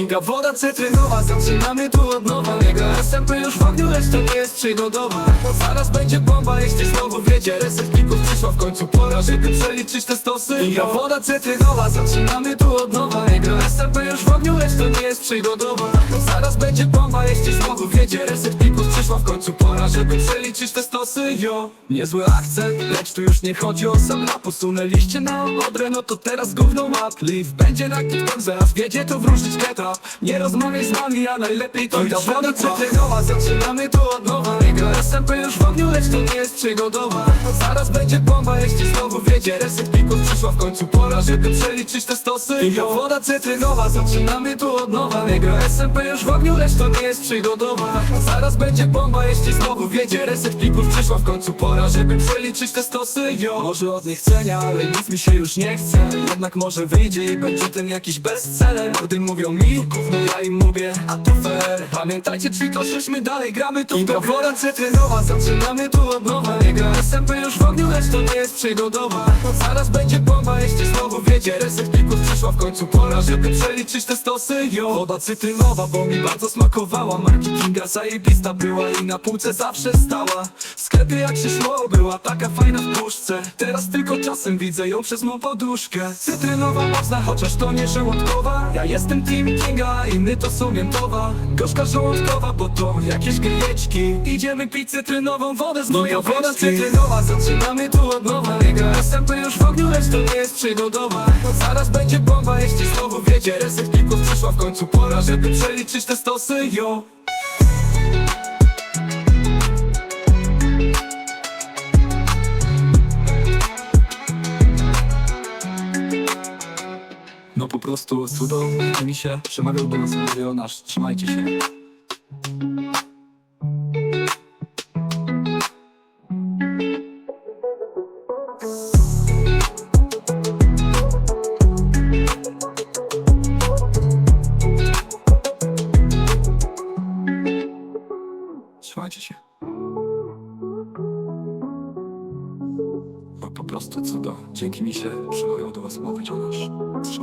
Kinga woda cytrynowa, zaczynamy tu od nowa. Jego SMP już w ogniu, lecz to nie jest przygodowa. Zaraz będzie bomba, jeśli znowu wiedzie Reset plików. Przyszła w końcu pora, żeby przeliczyć te stosy. Kinga woda cytrynowa, zaczynamy tu od nowa Jego SMP już w ogniu, lecz to nie jest przygodowa Zaraz będzie bomba, jeśli znowu wiedzie Reset plików przyszła w końcu pora, żeby przeliczyć te stosy Yo, niezły akcent, lecz tu już nie chodzi o sam rap. Usunęliście na odrę, no to teraz gówno map Live będzie na TikTok, zaraz wiedzie to wróżyć getap Nie rozmawiaj z nami, a najlepiej to idź woda cytrynowa Zaczynamy tu od nowa. Jego SMP już w ogniu, lecz to nie jest przygodowa Zaraz będzie bomba, jeśli znowu wiedzie Reset plików przyszła w końcu pora, żeby przeliczyć te stosy Kinga woda cytrynowa, zaczynamy tu od nowa. Jego SMP już w ogniu, lecz to nie jest przygodowa. Zaraz będzie bomba, jeśli znowu wiedzie Reset plików przyszła. W końcu pora, żeby przeliczyć te stosy Yo. Może od niechcenia, ale nic mi się już nie chce. Jednak może wyjdzie i będzie ten jakiś bestseller. Gdy mówią mi, gówno ja im mówię, a to fair. Pamiętajcie, czy to żeśmy dalej gramy tu Kinga woda cytrynowa, zaczynamy tu od nowa. Jego SMP już w ogniu, lecz to nie jest przygodowa. Zaraz będzie bomba, jeśli znowu wiedzie Reset przyszła w końcu pora, żeby przeliczyć te stosy Yo. Woda cytrynowa, bo mi bardzo smakowała. Marki Kinga zajebista była i na półce zawsze stała. W sklepie jak się szło, była taka fajna w puszce. Teraz tylko czasem widzę ją przez mą poduszkę. Cytrynowa mocna, chociaż to nie żołądkowa. Ja jestem Team Kinga, inny to są miętowa Gorzka żołądkowa, bo to jakieś grieczki Idziemy pić cytrynową wodę z moją woda cytrynowa Zaczynamy tu od nowa. Jego SMP już w ogniu, lecz to nie jest przygodowa. Zaraz będzie bomba, jeśli znowu wiedzie Reset plików przyszła w końcu pora, żeby przeliczyć te stosy, yo No po prostu cudownie mi się przemawiał do nas milionaż. Trzymajcie się. Trzymajcie się. Bo po prostu cudo. Dzięki mi się przychodzą do was mówić o nasz. Trzymajcie się.